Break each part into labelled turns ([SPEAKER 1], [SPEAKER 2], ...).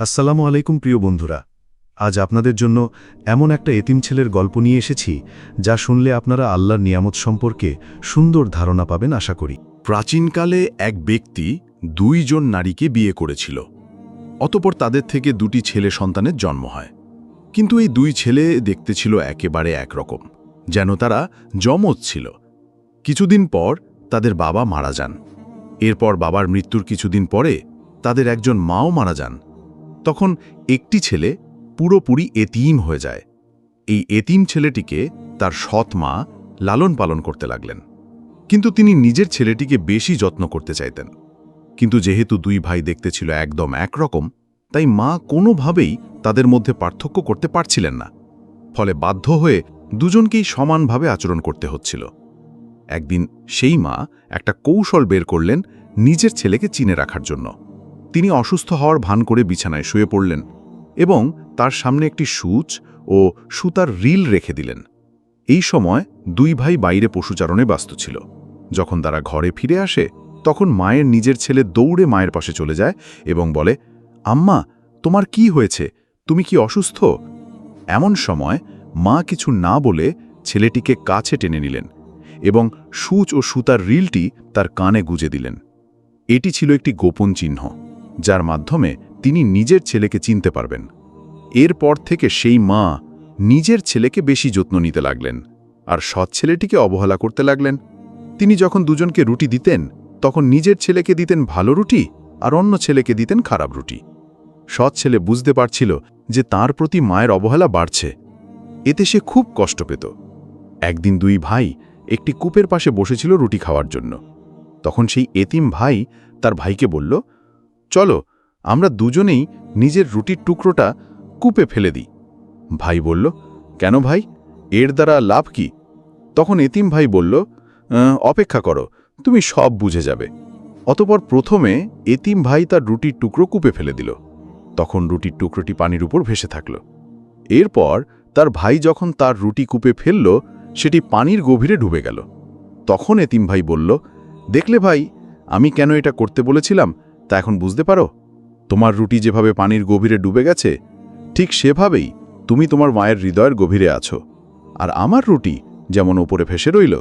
[SPEAKER 1] আসসালামু আলাইকুম প্রিয় বন্ধুরা। আজ আপনাদের জন্য এমন একটা এতিম ছেলের গল্প নিয়ে এসেছি, যা শুনলে আপনারা আল্লাহর নিয়ামত সম্পর্কে সুন্দর ধারণা পাবেন আশা করি।
[SPEAKER 2] প্রাচীনকালে এক ব্যক্তি দুইজন নারীকে বিয়ে করেছিল। অতপর তাদের থেকে দুটি ছেলে সন্তানের জন্ম হয়। কিন্তু এই দুই ছেলে দেখতে ছিল একেবারে একরকম, যেন তারা যমজ ছিল। কিছুদিন পর তাদের বাবা মারা যান। এরপর বাবার মৃত্যুর কিছুদিন পরে তাদের একজন মাও মারা যান। তখন একটি ছেলে পুরোপুরি এতিম হয়ে যায়। এই এতিম ছেলেটিকে তার সৎ মা লালন পালন করতে লাগলেন। কিন্তু তিনি নিজের ছেলেটিকে বেশি যত্ন করতে চাইতেন। কিন্তু যেহেতু দুই ভাই দেখতে ছিল একদম একরকম, তাই মা কোনোভাবেই তাদের মধ্যে পার্থক্য করতে পারছিলেন না। ফলে বাধ্য হয়ে দুজনকেই সমানভাবে আচরণ করতে হচ্ছিল। একদিন সেই মা একটা কৌশল বের করলেন নিজের ছেলেকে চিনে রাখার জন্য। তিনি অসুস্থ হওয়ার ভান করে বিছানায় শুয়ে পড়লেন এবং তার সামনে একটি সূচ ও সুতার রিল রেখে দিলেন। এই সময় দুই ভাই বাইরে পশুচারণে ব্যস্ত ছিল। যখন তারা ঘরে ফিরে আসে, তখন মায়ের নিজের ছেলে দৌড়ে মায়ের পাশে চলে যায় এবং বলে, আম্মা, তোমার কি হয়েছে? তুমি কি অসুস্থ? এমন সময় মা কিছু না বলে ছেলেটিকে কাছে টেনে নিলেন এবং সূচ ও সুতার রিলটি তার কানে গুজে দিলেন। এটি ছিল একটি গোপন চিহ্ন। যার মাধ্যমে তিনি নিজের ছেলেকে চিনতে পারবেন। এরপর থেকে সেই মা নিজের ছেলেকে বেশি যত্ন নিতে লাগলেন আর সৎ ছেলেটিকে অবহেলা করতে লাগলেন। তিনি যখন দুজনকে রুটি দিতেন, তখন নিজের ছেলেকে দিতেন ভালো রুটি আর অন্য ছেলেকে দিতেন খারাপ রুটি। সৎ ছেলে বুঝতে পারছিল যে তার প্রতি মায়ের অবহেলা বাড়ছে। এতে সে খুব কষ্ট পেত। একদিন দুই ভাই একটি কূপের পাশে বসেছিল রুটি খাওয়ার জন্য। তখন সেই এতিম ভাই তার ভাইকে বলল চলো, আমরা দুজনেই নিজের রুটির টুকরোটা কূপে ফেলে দিই। ভাই বলল, কেন ভাই? এর দ্বারা লাভ কি? তখন এতিম ভাই বলল অপেক্ষা করো, তুমি সব বুঝে যাবে। অতপর প্রথমে এতিম ভাই তার রুটির টুকরো কূপে ফেলে দিল। তখন রুটির টুকরোটি পানির উপর ভেসে থাকল। এরপর তার ভাই যখন তার রুটি কূপে ফেলল, সেটি পানির গভীরে ডুবে গেল। তখন এতিম ভাই বলল, দেখলে ভাই, আমি কেন এটা করতে বলেছিলাম? তা এখন বুঝতে পারো? তোমার রুটি যেভাবে পানির গভীরে ডুবে গেছে, ঠিক সেভাবেই তুমি তোমার মায়ের হৃদয়ের গভীরে আছো। আর আমার রুটি যেমন ওপরে ভেসে রইল,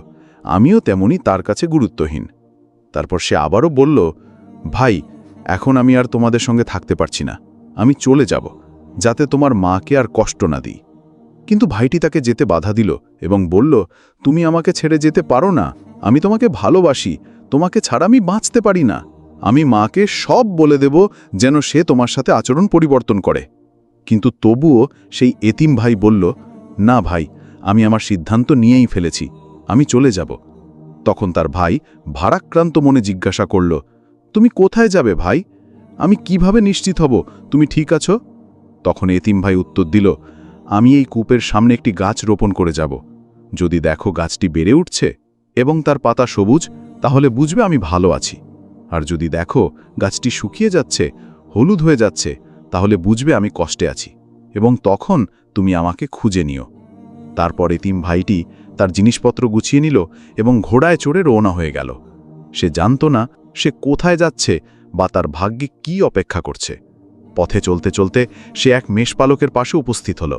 [SPEAKER 2] আমিও তেমনি তার কাছে গুরুত্বহীন। তারপর সে আবারও বলল, ভাই, এখন আমি আর তোমাদের সঙ্গে থাকতে পারছি না। আমি চলে যাব, যাতে তোমার মাকে আর কষ্ট না দিই। কিন্তু ভাইটি তাকে যেতে বাধা দিল এবং বলল, তুমি আমাকে ছেড়ে যেতে পারো না। আমি তোমাকে ভালোবাসি। তোমাকে ছাড়া আমি বাঁচতে পারি না। আমি মাকে সব বলে দেব যেন সে তোমার সাথে আচরণ পরিবর্তন করে। কিন্তু তবুও সেই এতিম ভাই বলল, না ভাই, আমি আমার সিদ্ধান্ত নিয়েই ফেলেছি, আমি চলে যাব। তখন তার ভাই ভারাক্রান্ত মনে জিজ্ঞাসা করল, তুমি কোথায় যাবে ভাই? আমি কীভাবে নিশ্চিত হব? তুমি ঠিক আছো? তখন এতিম ভাই উত্তর দিল, আমি এই কূপের সামনে একটি গাছ রোপণ করে যাব। যদি দেখো গাছটি বেড়ে উঠছে এবং তার পাতা সবুজ, তাহলে বুঝবে আমি ভালো আছি। আর যদি দেখো গাছটি শুকিয়ে যাচ্ছে, হলুদ হয়ে যাচ্ছে, তাহলে বুঝবে আমি কষ্টে আছি এবং তখন তুমি আমাকে খুঁজে নিও। তারপর এতিম ভাইটি তার জিনিসপত্র গুছিয়ে নিল এবং ঘোড়ায় চড়ে রওনা হয়ে গেল। সে জানত না সে কোথায় যাচ্ছে বা তার ভাগ্যে কি অপেক্ষা করছে। পথে চলতে চলতে সে এক মেষপালকের পাশে উপস্থিত হল।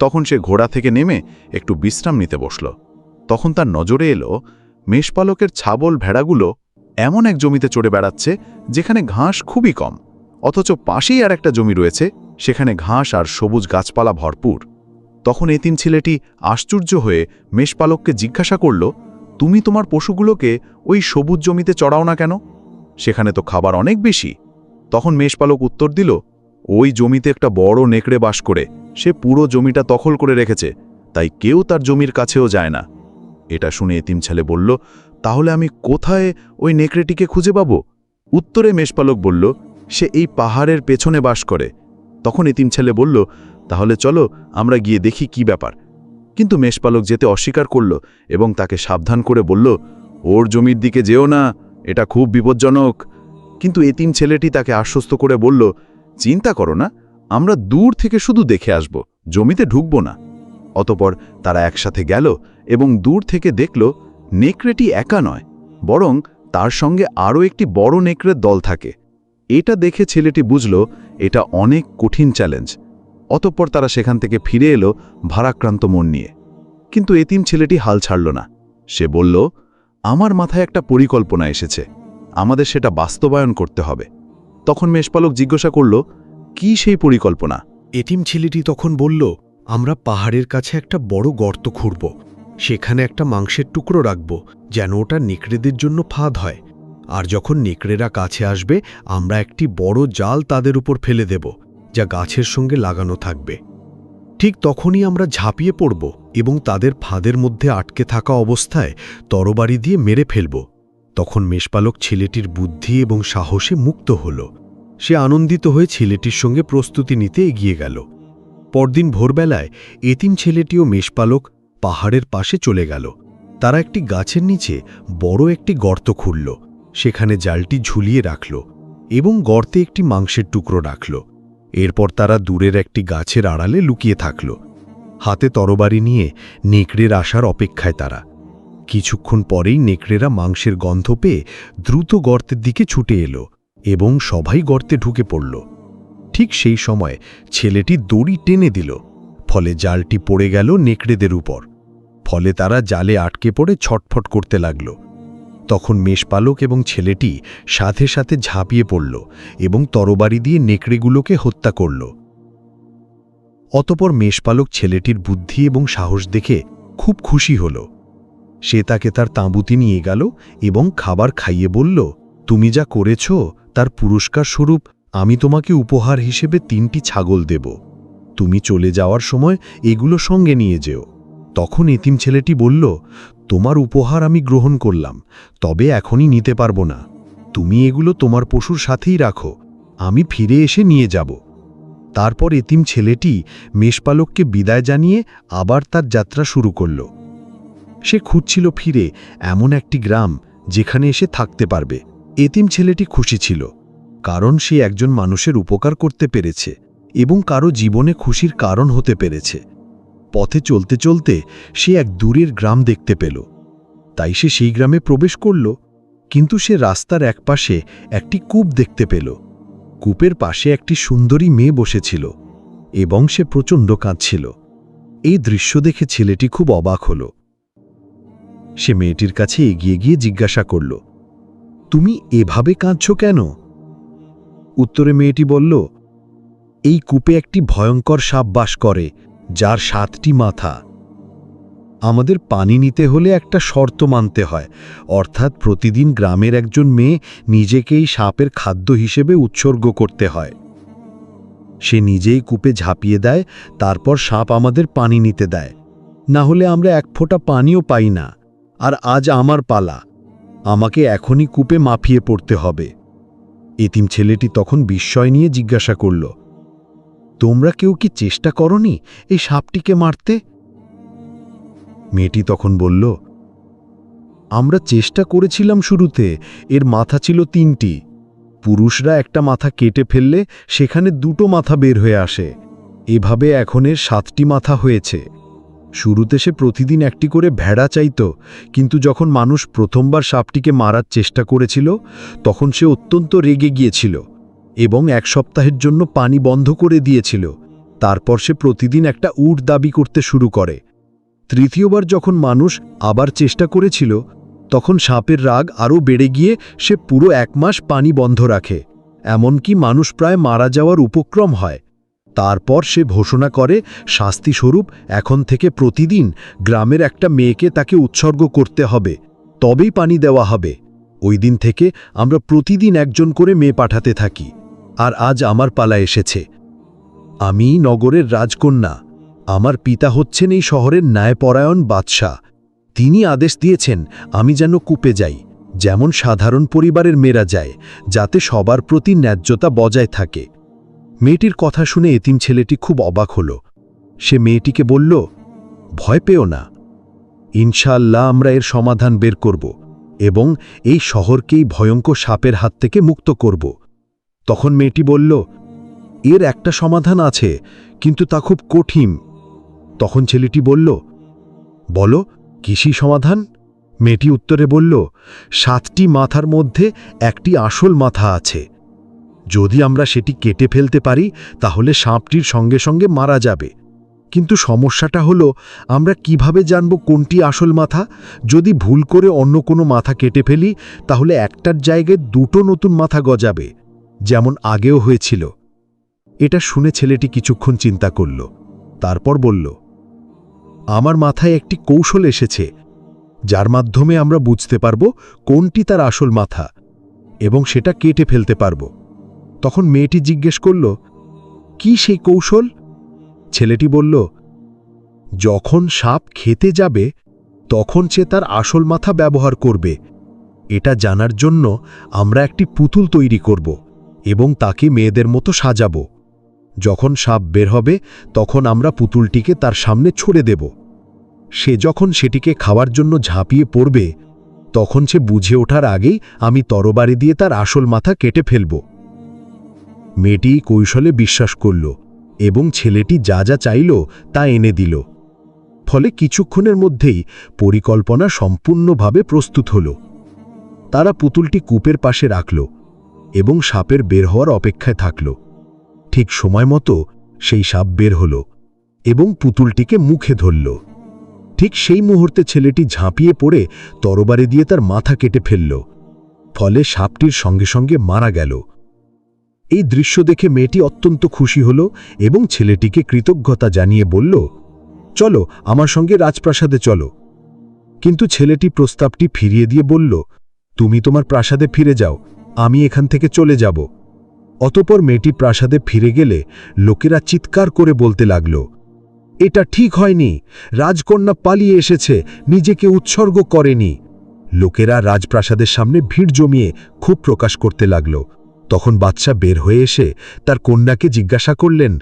[SPEAKER 2] তখন সে ঘোড়া থেকে নেমে একটু বিশ্রাম নিতে বসল। তখন তার নজরে এলো মেষপালকের ছাবল ভেড়াগুলো এমন এক জমিতে চড়ে বেড়াচ্ছে যেখানে ঘাস খুবই কম। অথচ পাশেই আর একটা জমি রয়েছে, সেখানে ঘাস আর সবুজ গাছপালা ভরপুর। তখন এতিম ছেলেটি আশ্চর্য হয়ে মেষপালককে জিজ্ঞাসা করল, তুমি তোমার পশুগুলোকে ওই সবুজ জমিতে চড়াও না কেন? সেখানে তো খাবার অনেক বেশি। তখন মেষপালক উত্তর দিল, ওই জমিতে একটা বড় নেকড়ে বাস করে, সে পুরো জমিটা দখল করে রেখেছে, তাই কেউ তার জমির কাছেও যায় না। এটা শুনে এতিম ছেলে বলল তাহলে আমি কোথায় ওই নেকড়েটিকে খুঁজে পাব? উত্তরে মেষপালক বলল, সে এই পাহাড়ের পেছনে বাস করে। তখন এতিম ছেলে বলল, তাহলে চলো আমরা গিয়ে দেখি কি ব্যাপার। কিন্তু মেষপালক যেতে অস্বীকার করল এবং তাকে সাবধান করে বলল, ওর জমির দিকে যেও না, এটা খুব বিপজ্জনক। কিন্তু এতিম ছেলেটি তাকে আশ্বস্ত করে বলল, চিন্তা করো না, আমরা দূর থেকে শুধু দেখে আসব, জমিতে ঢুকব না। অতপর তারা একসাথে গেল এবং দূর থেকে দেখল নেকড়েটি একা নয়, বরং তার সঙ্গে আরও একটি বড় নেকড়ের দল থাকে। এটা দেখে ছেলেটি বুঝল, এটা অনেক কঠিন চ্যালেঞ্জ। অতঃপর তারা সেখান থেকে ফিরে এলো ভারাক্রান্ত মন নিয়ে। কিন্তু এতিম ছেলেটি হাল ছাড়ল না। সে বলল, আমার মাথায় একটা পরিকল্পনা এসেছে। আমাদের সেটা বাস্তবায়ন করতে হবে। তখন মেষপালক জিজ্ঞাসা করল, কি সেই পরিকল্পনা?
[SPEAKER 3] এতিম ছেলেটি তখন বলল, আমরা পাহাড়ের কাছে একটা বড় গর্ত খুঁড়ব। সেখানে একটা মাংসের টুকরো রাখব, যেন ওটা নেকড়েদের জন্য ফাঁদ হয়। আর যখন নেকড়েরা কাছে আসবে, আমরা একটি বড় জাল তাদের উপর ফেলে দেব, যা গাছের সঙ্গে লাগানো থাকবে। ঠিক তখনই আমরা ঝাঁপিয়ে পড়ব এবং তাদের ফাঁদের মধ্যে আটকে থাকা অবস্থায় তরবারি দিয়ে মেরে ফেলব। তখন মেষপালক ছেলেটির বুদ্ধি এবং সাহসে মুক্ত হল। সে আনন্দিত হয়ে ছেলেটির সঙ্গে প্রস্তুতি নিতে এগিয়ে গেল। পরদিন ভোরবেলায় এতিম ছেলেটিও মেষপালক পাহাড়ের পাশে চলে গেল। তারা একটি গাছের নিচে বড় একটি গর্ত খুঁড়ল সেখানে জালটি ঝুলিয়ে রাখল এবং গর্তে একটি মাংসের টুকরো রাখল। এরপর তারা দূরের একটি গাছের আড়ালে লুকিয়ে থাকল। হাতে তরবারি নিয়ে নেকড়ের আসার অপেক্ষায় তারা। কিছুক্ষণ পরেই নেকড়েরা মাংসের গন্ধ পেয়ে দ্রুত গর্তের দিকে ছুটে এলো এবং সবাই গর্তে ঢুকে পড়ল। ঠিক সেই সময় ছেলেটি দড়ি টেনে দিল, ফলে জালটি পড়ে গেল নেকড়েদের উপর। ফলে তারা জালে আটকে পড়ে ছটফট করতে লাগল। তখন মেষপালক এবং ছেলেটি সাথে সাথে ঝাঁপিয়ে পড়ল এবং তরবারি দিয়ে নেকড়েগুলোকে হত্যা করল। অতপর মেষপালক ছেলেটির বুদ্ধি এবং সাহস দেখে খুব খুশি হল। সে তাকে তার তাঁবুতে নিয়ে গেল এবং খাবার খাইয়ে বলল, তুমি যা করেছ তার পুরস্কার স্বরূপ আমি তোমাকে উপহার হিসেবে তিনটি ছাগল দেব। তুমি চলে যাওয়ার সময় এগুলো সঙ্গে নিয়ে যেও। তখন এতিম ছেলেটি বলল, তোমার উপহার আমি গ্রহণ করলাম, তবে এখনই নিতে পারব না। তুমি এগুলো তোমার পশুর সাথেই রাখো, আমি ফিরে এসে নিয়ে যাব তারপর এতিম ছেলেটি মেষপালককে বিদায় জানিয়ে আবার তার যাত্রা শুরু করল। সে খুঁজছিল ফিরে এমন একটি গ্রাম, যেখানে এসে থাকতে পারবে। এতিম ছেলেটি খুশি ছিল, কারণ সে একজন মানুষের উপকার করতে পেরেছে এবং কারও জীবনে খুশির কারণ হতে পেরেছে। পথে চলতে চলতে সে এক দূরের গ্রাম দেখতে পেল। তাই সে সেই গ্রামে প্রবেশ করল, কিন্তু সে রাস্তার একপাশে একটি কূপ দেখতে পেল। কূপের পাশে একটি সুন্দরী মেয়ে বসেছিল এবং সে প্রচণ্ড কাঁদছিল। এই দৃশ্য দেখে ছেলেটি খুব অবাক হল। সে মেয়েটির কাছে এগিয়ে গিয়ে জিজ্ঞাসা করল, তুমি এভাবে কাঁদছ কেন? উত্তরে মেয়েটি বলল, এই কূপে একটি ভয়ঙ্কর সাপ বাস করে যার সাতটি মাথা। আমাদের পানি নিতে হলে একটা শর্ত মানতে হয়, অর্থাৎ প্রতিদিন গ্রামের একজন মেয়ে নিজেকেই সাপের খাদ্য হিসেবে উৎসর্গ করতে হয়। সে নিজেই কূপে ঝাঁপিয়ে দেয়, তারপর সাপ আমাদের পানি নিতে দেয়। না হলে আমরা এক ফোঁটা পানিও পাই না। আর আজ আমার পালা। আমাকে এখনই কূপে মাফিয়ে পড়তে হবে। এতিম ছেলেটি তখন বিস্ময় নিয়ে জিজ্ঞাসা করল তোমরা কেউ কি চেষ্টা করনি এই সাপটিকে মারতে? মেয়েটি তখন বলল, আমরা চেষ্টা করেছিলাম শুরুতে, এর মাথা ছিল তিনটি। পুরুষরা একটা মাথা কেটে ফেললে সেখানে দুটো মাথা বের হয়ে আসে। এভাবে এখন এর সাতটি মাথা হয়েছে। শুরুতে সে প্রতিদিন একটি করে ভেড়া চাইত, কিন্তু যখন মানুষ প্রথমবার সাপটিকে মারার চেষ্টা করেছিল, তখন সে অত্যন্ত রেগে গিয়েছিল। এবং এক সপ্তাহের জন্য পানি বন্ধ করে দিয়েছিল। তারপর সে প্রতিদিন একটা উট দাবি করতে শুরু করে। তৃতীয়বার যখন মানুষ আবার চেষ্টা করেছিল, তখন সাপের রাগ আরও বেড়ে গিয়ে সে পুরো এক মাস পানি বন্ধ রাখে। এমনকি মানুষ প্রায় মারা যাওয়ার উপক্রম হয়। তারপর সে ঘোষণা করে, শাস্তিস্বরূপ এখন থেকে প্রতিদিন গ্রামের একটা মেয়েকে তাকে উৎসর্গ করতে হবে। তবেই পানি দেওয়া হবে। ওই দিন থেকে আমরা প্রতিদিন একজন করে মেয়ে পাঠাতে থাকি। আর আজ আমার পালা এসেছে। আমি নগরের রাজকন্যা, আমার পিতা হচ্ছেন এই শহরের ন্যায়পরায়ণ বাদশাহ। তিনি আদেশ দিয়েছেন, আমি যেন কূপে যাই, যেমন সাধারণ পরিবারের মেয়েরা যায়, যাতে সবার প্রতি ন্যায্যতা বজায় থাকে। মেয়েটির কথা শুনে এতিম ছেলেটি খুব অবাক হল। সে মেয়েটিকে বলল, ভয় পেও না। ইনশাআল্লাহ আমরা এর সমাধান বের করব এবং এই শহরকেই ভয়ঙ্কর সাপের হাত থেকে মুক্ত করব। তখন মেয়েটি বলল, এর একটা সমাধান আছে, কিন্তু তা খুব কঠিন। তখন ছেলেটি বলল, বলো কিসি সমাধান? মেয়েটি উত্তরে বলল, সাতটি মাথার মধ্যে একটি আসল মাথা আছে। যদি আমরা সেটি কেটে ফেলতে পারি, তাহলে সাপটির সঙ্গে সঙ্গে মারা যাবে। কিন্তু সমস্যাটা হলো, আমরা কীভাবে জানব কোনটি আসল মাথা? যদি ভুল করে অন্য কোনো মাথা কেটে ফেলি, তাহলে একটার জায়গায় দুটো নতুন মাথা গজাবে। যেমন আগেও হয়েছিল। এটা শুনে ছেলেটি কিছুক্ষণ চিন্তা করল, তারপর বলল, আমার মাথায় একটি কৌশল এসেছে, যার মাধ্যমে আমরা বুঝতে পারব কোনটি তার আসল মাথা এবং সেটা কেটে ফেলতে পারব। তখন মেয়েটি জিজ্ঞেস করল, কি সেই কৌশল? ছেলেটি বলল, যখন সাপ খেতে যাবে, তখন সে তার আসল মাথা ব্যবহার করবে। এটা জানার জন্য আমরা একটি পুতুল তৈরি করব। এবং তাকে মেয়েদের মতো সাজাবো। যখন সাপ বের হবে, তখন আমরা পুতুলটিকে তার সামনে ছড়ে দেব। সে যখন সেটিকে খাওয়ার জন্য ঝাঁপিয়ে পড়বে, তখন সে বুঝে ওঠার আগেই আমি তরবারি দিয়ে তার আসল মাথা কেটে ফেলব। মেয়েটি কৌশলে বিশ্বাস করল এবং ছেলেটি যা যা চাইল তা এনে দিল। ফলে কিছুক্ষণের মধ্যেই পরিকল্পনা সম্পূর্ণভাবে প্রস্তুত হল। তারা পুতুলটি কূপের পাশে রাখল। এবং সাপের বের হওয়ার অপেক্ষায় থাকল। ঠিক সময় মতো সেই সাপ বের হল এবং পুতুলটিকে মুখে ধরল। ঠিক সেই মুহূর্তে ছেলেটি ঝাঁপিয়ে পড়ে তরবারি দিয়ে তার মাথা কেটে ফেলল। ফলে সাপটির সঙ্গে সঙ্গে মারা গেল। এই দৃশ্য দেখে মেয়েটি অত্যন্ত খুশি হল এবং ছেলেটিকে কৃতজ্ঞতা জানিয়ে বলল, চলো, আমার সঙ্গে রাজপ্রাসাদে চলো। কিন্তু ছেলেটি প্রস্তাবটি ফিরিয়ে দিয়ে বলল, তুমি তোমার প্রাসাদে ফিরে যাও। আমি এখান থেকে চলে যাব। অতপর মেয়েটি প্রাসাদে ফিরে গেলে লোকেরা চিৎকার করে বলতে লাগল, এটা ঠিক হয়নি। রাজকন্যা পালিয়ে এসেছে। নিজেকে উৎসর্গ করেনি। লোকেরা রাজপ্রাসাদের সামনে ভিড় জমিয়ে খুব প্রকাশ করতে লাগল। তখন বাচ্চা বের হয়ে এসে তার কন্যাকে জিজ্ঞাসা করলেন,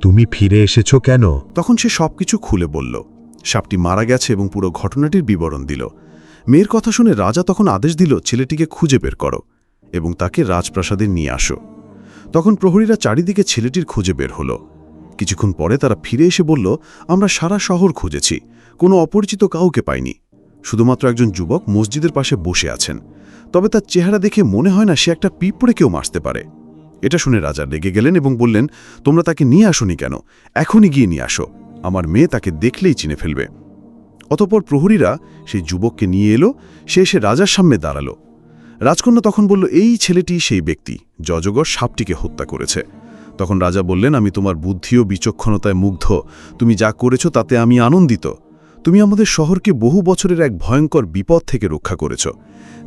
[SPEAKER 3] তুমি ফিরে এসেছ কেন?
[SPEAKER 2] তখন সে সবকিছু খুলে বলল। সাপটি মারা গেছে এবং পুরো ঘটনাটির বিবরণ দিল। মেয়ের কথা শুনে রাজা তখন আদেশ দিল, ছেলেটিকে খুঁজে বের করো। এবং তাকে রাজপ্রাসাদে নিয়ে আসো। তখন প্রহরীরা চারিদিকে ছেলেটির খুঁজে বের হলো। কিছুক্ষণ পরে তারা ফিরে এসে বলল, আমরা সারা শহর খুঁজেছি, কোনো অপরিচিত কাউকে পাইনি। শুধুমাত্র একজন যুবক মসজিদের পাশে বসে আছেন। তবে তার চেহারা দেখে মনে হয় না সে একটা পিঁপড়ে কেউ মারতে পারে এটা শুনে রাজা রেগে গেলেন এবং বললেন, তোমরা তাকে নিয়ে আসনি কেন? এখনই গিয়ে নিয়ে আসো। আমার মেয়ে তাকে দেখলেই চিনে ফেলবে অতপর প্রহরীরা সেই যুবককে নিয়ে এলো, সে এসে রাজার সামনে দাঁড়াল। রাজকন্যা তখন বলল, এই ছেলেটি সেই ব্যক্তি, যজগর সাপটিকে হত্যা করেছে তখন রাজা বললেন, আমি তোমার বুদ্ধি ও বিচক্ষণতায় মুগ্ধ। তুমি যা করেছ তাতে আমি আনন্দিত। তুমি আমাদের শহরকে বহু বছরের এক ভয়ঙ্কর বিপদ থেকে রক্ষা করেছ,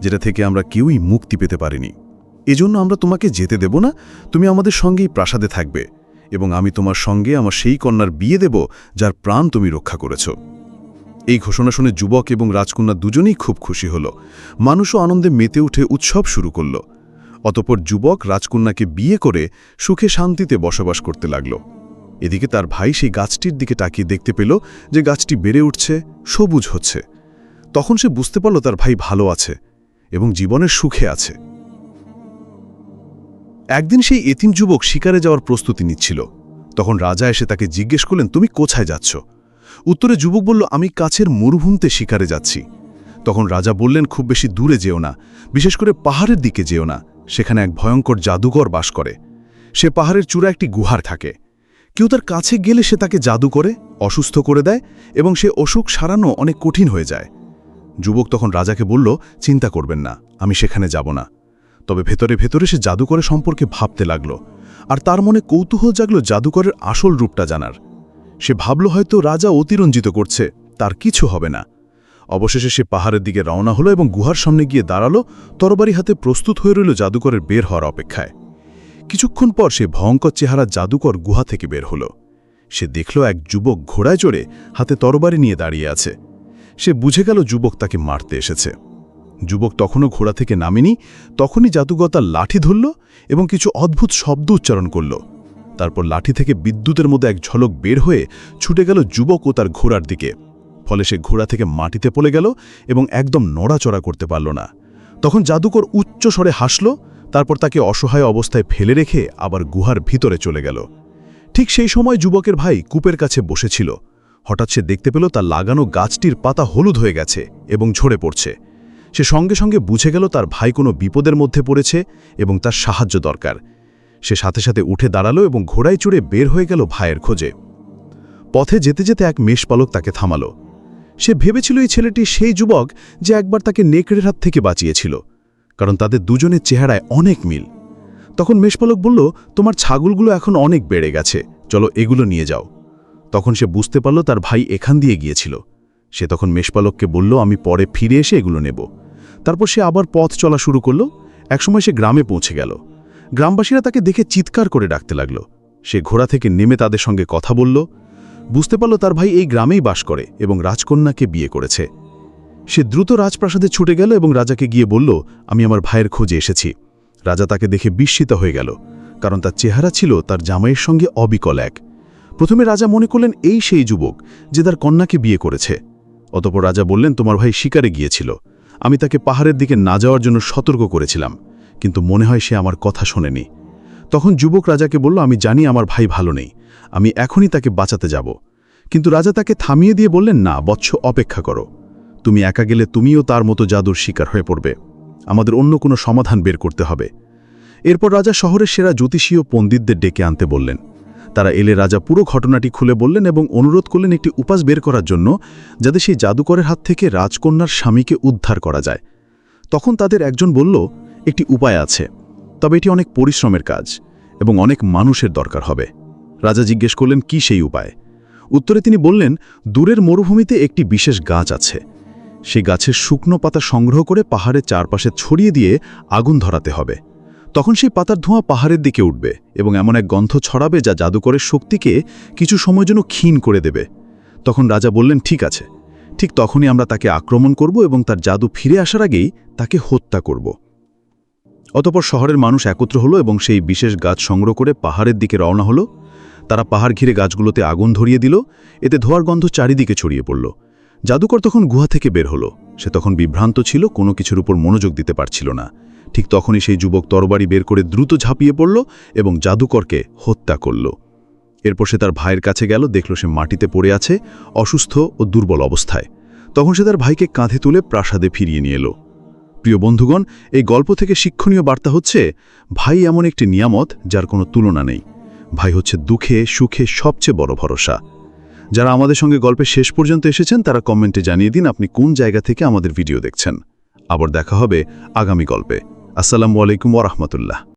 [SPEAKER 2] যেটা থেকে আমরা কেউই মুক্তি পেতে পারিনি। এজন্য আমরা তোমাকে যেতে দেব না, তুমি আমাদের সঙ্গেই প্রাসাদে থাকবে এবং আমি তোমার সঙ্গে আমার সেই কন্যার বিয়ে দেব, যার প্রাণ তুমি রক্ষা করেছ। এই ঘোষণা শুনে যুবক এবং রাজকন্যা দুজনেই খুব খুশি হল। মানুষও আনন্দে মেতে উঠে উৎসব শুরু করল। অতপর যুবক রাজকন্যাকে বিয়ে করে সুখে শান্তিতে বসবাস করতে লাগল। এদিকে তার ভাই সেই গাছটির দিকে তাকিয়ে দেখতে পেল যে গাছটি বেড়ে উঠছে, সবুজ হচ্ছে। তখন সে বুঝতে পারল তার ভাই ভালো আছে এবং জীবনের সুখে আছে। একদিন সেই এতিম যুবক শিকারে যাওয়ার প্রস্তুতি নিচ্ছিল। তখন রাজা এসে তাকে জিজ্ঞেস করলেন, তুমি কোথায় যাচ্ছ? উত্তরে যুবক বলল, আমি কাছের মরুভূমিতে শিকারে যাচ্ছি। তখন রাজা বললেন, খুব বেশি দূরে যেও না, বিশেষ করে পাহাড়ের দিকে যেও না, সেখানে এক ভয়ঙ্কর জাদুকর বাস করে। সে পাহাড়ের চূড়া একটি গুহার থাকে। কেউ তার কাছে গেলে সে তাকে জাদু করে, অসুস্থ করে দেয় এবং সে অসুখ সারানো অনেক কঠিন হয়ে যায়। যুবক তখন রাজাকে বলল, চিন্তা করবেন না, আমি সেখানে যাব না। তবে ভেতরে ভেতরে সে জাদুকরের সম্পর্কে ভাবতে লাগল। আর তার মনে কৌতূহল জাগল জাদুকরের আসল রূপটা জানার। সে ভাবল হয়তো রাজা অতিরঞ্জিত করছে, তার কিছু হবে না। অবশেষে সে পাহাড়ের দিকে রওনা হলো এবং গুহার সামনে গিয়ে দাঁড়াল, তরবারি হাতে প্রস্তুত হয়ে রইল জাদুকরের বের হওয়ার অপেক্ষায়। কিছুক্ষণ পর সে ভয়ঙ্কর চেহারা জাদুকর গুহা থেকে বের হলো। সে দেখল এক যুবক ঘোড়ায় চড়ে হাতে তরবারি নিয়ে দাঁড়িয়ে আছে। সে বুঝে গেল যুবক তাকে মারতে এসেছে। যুবক তখনও ঘোড়া থেকে নামেনি, তখনই জাদুকর তার লাঠি ধরল এবং কিছু অদ্ভুত শব্দ উচ্চারণ করল। তারপর লাঠি থেকে বিদ্যুতের মধ্যে এক ঝলক বের হয়ে ছুটে গেল যুবক ও তার ঘোড়ার দিকে। ফলে সে ঘোড়া থেকে মাটিতে পড়ে গেল এবং একদম নড়াচড়া করতে পারল না। তখন জাদুকর উচ্চ স্বরে হাসল, তারপর তাকে অসহায় অবস্থায় ফেলে রেখে আবার গুহার ভিতরে চলে গেল। ঠিক সেই সময় যুবকের ভাই কূপের কাছে বসেছিল। হঠাৎ সে দেখতে পেল তার লাগানো গাছটির পাতা হলুদ হয়ে গেছে এবং ঝরে পড়ছে। সে সঙ্গে সঙ্গে বুঝে গেল তার ভাই কোনো বিপদের মধ্যে পড়েছে এবং তার সাহায্য দরকার।
[SPEAKER 1] সে সাথে সাথে উঠে দাঁড়াল এবং ঘোড়ায় চড়ে বের হয়ে গেল ভাইয়ের খোঁজে। পথে যেতে যেতে এক মেষপালক তাকে থামালো। সে ভেবেছিল এই ছেলেটি সেই যুবক যে একবার তাকে নেকড়ের হাত থেকে বাঁচিয়েছিল, কারণ তাদের দুজনের চেহারায় অনেক মিল। তখন মেষপালক বলল, তোমার ছাগলগুলো এখন অনেক বেড়ে গেছে, চলো এগুলো নিয়ে যাও। তখন সে বুঝতে পারল তার ভাই এখান দিয়ে গিয়েছিল। সে তখন মেষপালককে বলল, আমি পরে ফিরে এসে এগুলো নেব। তারপর সে আবার পথ চলা শুরু করল। একসময় সে গ্রামে পৌঁছে গেল। গ্রামবাসীরা তাকে দেখে চিৎকার করে ডাকতে লাগল। সে ঘোড়া থেকে নেমে তাদের সঙ্গে কথা বলল। বুঝতে পারল তার ভাই এই গ্রামেই বাস করে এবং রাজকন্যাকে বিয়ে করেছে। সে দ্রুত রাজপ্রাসাদে ছুটে গেল এবং রাজাকে গিয়ে বলল, আমি আমার ভাইয়ের খোঁজে এসেছি। রাজা তাকে দেখে বিস্মিত হয়ে গেল, কারণ তার চেহারা ছিল তার জামাইয়ের সঙ্গে অবিকল এক। প্রথমে রাজা মনে করলেন, এই সেই যুবক যে তার কন্যাকে বিয়ে করেছে। অতপর রাজা বললেন, তোমার ভাই শিকারে গিয়েছিল। আমি তাকে পাহাড়ের দিকে না যাওয়ার জন্য সতর্ক করেছিলাম। কিন্তু মনে হয় সে আমার কথা শোনেনি। তখন যুবক রাজাকে বলল, আমি জানি আমার ভাই ভালো নেই। আমি এখনই তাকে বাঁচাতে যাব। কিন্তু রাজা তাকে থামিয়ে দিয়ে বললেন, না, বৎস অপেক্ষা করো। তুমি একা গেলে তুমিও তার মতো জাদুর শিকার হয়ে পড়বে। আমাদের অন্য কোনো সমাধান বের করতে হবে। এরপর রাজা শহরের সেরা জ্যোতিষী ও পণ্ডিতদের ডেকে আনতে বললেন। তারা এলে রাজা পুরো ঘটনাটি খুলে বললেন এবং অনুরোধ করলেন একটি উপাস বের করার জন্য, যাতে সেই জাদুকরের হাত থেকে রাজকন্যার স্বামীকে উদ্ধার করা যায়। তখন তাদের একজন বলল, একটি উপায় আছে, তবে এটি অনেক পরিশ্রমের কাজ এবং অনেক মানুষের দরকার হবে। রাজা জিজ্ঞেস করলেন, কি সেই উপায়? উত্তরে তিনি বললেন, দূরের মরুভূমিতে একটি বিশেষ গাছ আছে। সেই গাছের শুকনো পাতা সংগ্রহ করে পাহাড়ের চারপাশে ছড়িয়ে দিয়ে আগুন ধরাতে হবে। তখন সেই পাতার ধোঁয়া পাহাড়ের দিকে উঠবে এবং এমন এক গন্ধ ছড়াবে যা জাদুকরের শক্তিকে কিছু সময় জন্য ক্ষীণ করে দেবে। তখন রাজা বললেন, ঠিক আছে ঠিক তখনই আমরা তাকে আক্রমণ করব এবং তার জাদু ফিরে আসার আগেই তাকে হত্যা করব। অতপর শহরের মানুষ একত্র হলো এবং সেই বিশেষ গাছ সংগ্রহ করে পাহাড়ের দিকে রওনা হলো। তারা পাহাড় ঘিরে গাছগুলোতে আগুন ধরিয়ে দিল। এতে ধোয়ার গন্ধ চারিদিকে ছড়িয়ে পড়ল। জাদুকর তখন গুহা থেকে বের হলো। সে তখন বিভ্রান্ত ছিল, কোনো কিছুর উপর মনোযোগ দিতে পারছিল না। ঠিক তখনই সেই যুবক তরবারি বের করে দ্রুত ঝাঁপিয়ে পড়ল এবং জাদুকরকে হত্যা করল। এরপর সে তার ভাইয়ের কাছে গেল, দেখল সে মাটিতে পড়ে আছে, অসুস্থ ও দুর্বল অবস্থায়। তখন সে তার ভাইকে কাঁধে তুলে প্রাসাদে ফিরিয়ে নিয়ে এলো। প্রিয় বন্ধুগণ, এই গল্প থেকে শিক্ষণীয় বার্তা হচ্ছে, ভাই এমন একটি নিয়ামত যার কোনো তুলনা নেই। ভাই হচ্ছে দুঃখে, সুখে সবচেয়ে বড় ভরসা। যারা আমাদের সঙ্গে গল্পের শেষ পর্যন্ত এসেছেন, তারা কমেন্টে জানিয়ে দিন আপনি কোন জায়গা থেকে আমাদের ভিডিও দেখছেন। আবার দেখা হবে আগামী গল্পে। আসসালামু আলাইকুম ওরহমতুল্লাহ